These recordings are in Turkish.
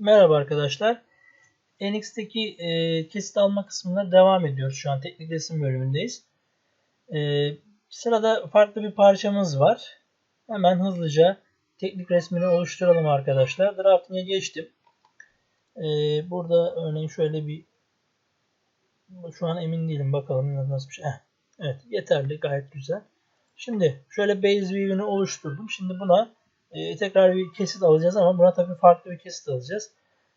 Merhaba arkadaşlar. NX'teki e, kesit alma kısmına devam ediyoruz. Şu an teknik resim bölümündeyiz. E, sırada farklı bir parçamız var. Hemen hızlıca teknik resmini oluşturalım arkadaşlar. Drafting'e geçtim. E, burada örneğin şöyle bir şu an emin değilim. Bakalım nasıl bir şey. Evet yeterli gayet güzel. Şimdi şöyle base view'ünü oluşturdum. Şimdi buna e, tekrar bir kesit alacağız ama buna tabii farklı bir kesit alacağız.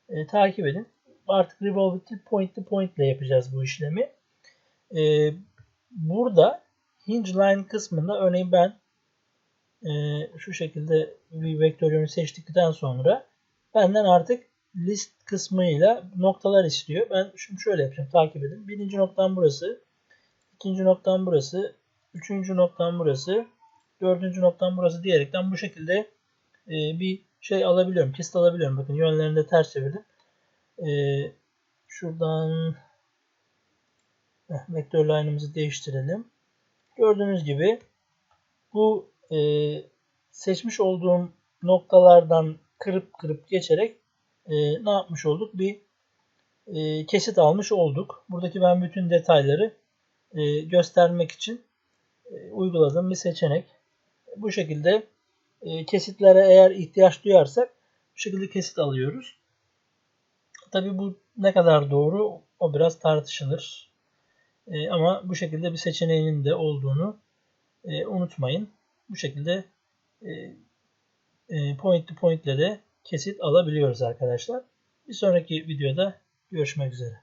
E, takip edin. Artık revolve değil point to point ile yapacağız bu işlemi. E, burada hinge line kısmında örneğin ben e, şu şekilde bir vektörümü seçtikten sonra benden artık list kısmıyla noktalar istiyor. Ben şimdi şöyle yapacağım. Takip edin. Birinci noktam burası. ikinci noktam burası. Üçüncü noktam burası. Dördüncü noktam burası diyerekten bu şekilde e, bir şey alabiliyorum. Kesit alabiliyorum. Bakın yönlerini de ters çevirdim. E, şuradan heh, vektör line'ımızı değiştirelim. Gördüğünüz gibi bu e, seçmiş olduğum noktalardan kırıp kırıp geçerek e, ne yapmış olduk? Bir e, kesit almış olduk. Buradaki ben bütün detayları e, göstermek için e, uyguladığım bir seçenek. Bu şekilde e, kesitlere eğer ihtiyaç duyarsak bu şekilde kesit alıyoruz. Tabi bu ne kadar doğru o biraz tartışılır. E, ama bu şekilde bir seçeneğinin de olduğunu unutmayın. Bu şekilde point to point ile de kesit alabiliyoruz arkadaşlar. Bir sonraki videoda görüşmek üzere.